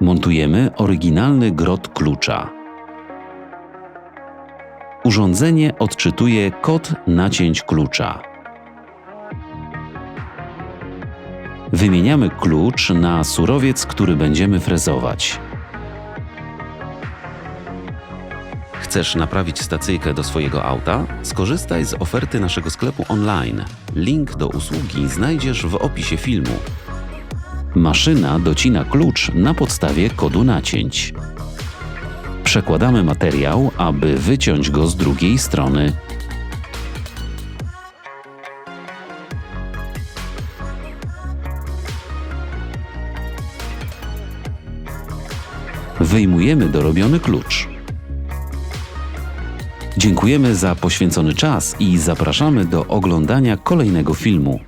Montujemy oryginalny grot klucza. Urządzenie odczytuje kod nacięć klucza. Wymieniamy klucz na surowiec, który będziemy frezować. Chcesz naprawić stacyjkę do swojego auta? Skorzystaj z oferty naszego sklepu online. Link do usługi znajdziesz w opisie filmu. Maszyna docina klucz na podstawie kodu nacięć. Przekładamy materiał, aby wyciąć go z drugiej strony. Wyjmujemy dorobiony klucz. Dziękujemy za poświęcony czas i zapraszamy do oglądania kolejnego filmu.